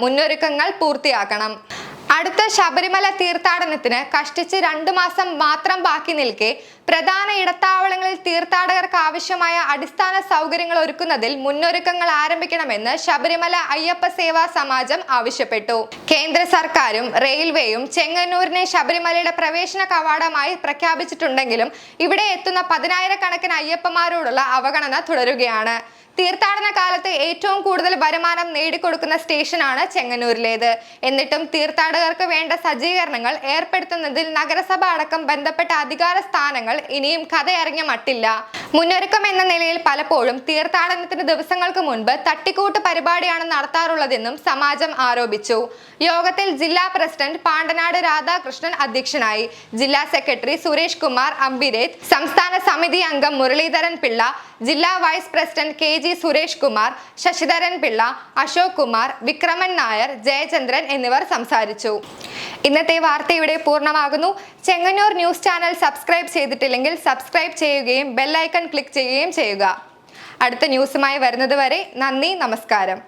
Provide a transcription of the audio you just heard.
മുന്നൊരുക്കങ്ങൾ പൂർത്തിയാക്കണം. അടുത്ത ശബരിമല തീർത്ഥാടനത്തിന് കഷ്ടിച്ച് രണ്ടു മാസം മാത്രം ബാക്കി നിൽക്കെ പ്രധാന ഇടത്താവളങ്ങളിൽ തീർത്ഥാടകർക്ക് ആവശ്യമായ അടിസ്ഥാന സൗകര്യങ്ങൾ ഒരുക്കുന്നതിൽ മുന്നൊരുക്കങ്ങൾ ആരംഭിക്കണമെന്ന് ശബരിമല അയ്യപ്പ സേവാ സമാജം ആവശ്യപ്പെട്ടു. കേന്ദ്ര സർക്കാരും റെയിൽവേയും ചെങ്ങന്നൂരിനെ ശബരിമലയുടെ പ്രവേശന കവാടമായി പ്രഖ്യാപിച്ചിട്ടുണ്ടെങ്കിലും ഇവിടെ എത്തുന്ന പതിനായിരക്കണക്കിന് അയ്യപ്പന്മാരോടുള്ള അവഗണന തുടരുകയാണ്. തീർത്ഥാടന കാലത്ത് ഏറ്റവും കൂടുതൽ വരുമാനം നേടിക്കൊടുക്കുന്ന സ്റ്റേഷനാണ് ചെങ്ങന്നൂരിലേത്. എന്നിട്ടും തീർത്ഥാടകർക്ക് വേണ്ട സജ്ജീകരണങ്ങൾ ഏർപ്പെടുത്തുന്നതിൽ നഗരസഭ അടക്കം ബന്ധപ്പെട്ട അധികാര സ്ഥാനങ്ങൾ ഇനിയും കഥയറിഞ്ഞ മട്ടില്ല. മുന്നൊരുക്കം എന്ന നിലയിൽ പലപ്പോഴും തീർത്ഥാടനത്തിന് ദിവസങ്ങൾക്ക് മുൻപ് തട്ടിക്കൂട്ട് പരിപാടിയാണ് നടത്താറുള്ളതെന്നും സമാജം ആരോപിച്ചു. യോഗത്തിൽ ജില്ലാ പ്രസിഡന്റ് പാണ്ടനാട് രാധാകൃഷ്ണൻ അധ്യക്ഷനായി ജില്ലാ സെക്രട്ടറി സുരേഷ് കുമാർ അംബിരേത് സംസ്ഥാന സമിതി അംഗം മുരളീധരൻ പിള്ള ജില്ലാ vice president K G Suresh Kumar Sasidharan Pillai Ashok Kumar Vikraman Nair Jayachandran എന്നിവർ സംസാരിച്ചു. ഇന്നത്തെ വാർത്ത ഇവിടെ പൂർണമാകുന്നു. ചെങ്ങന്നൂർ ന്യൂസ് ചാനൽ സബ്സ്ക്രൈബ് ചെയ്തിട്ടില്ലെങ്കിൽ സബ്സ്ക്രൈബ് ചെയ്യുകയും ബെല്ലൈക്കൺ ക്ലിക്ക് ചെയ്യുകയും ചെയ്യുക. അടുത്ത ന്യൂസുമായി വരുന്നത് വരെ നന്ദി നമസ്കാരം.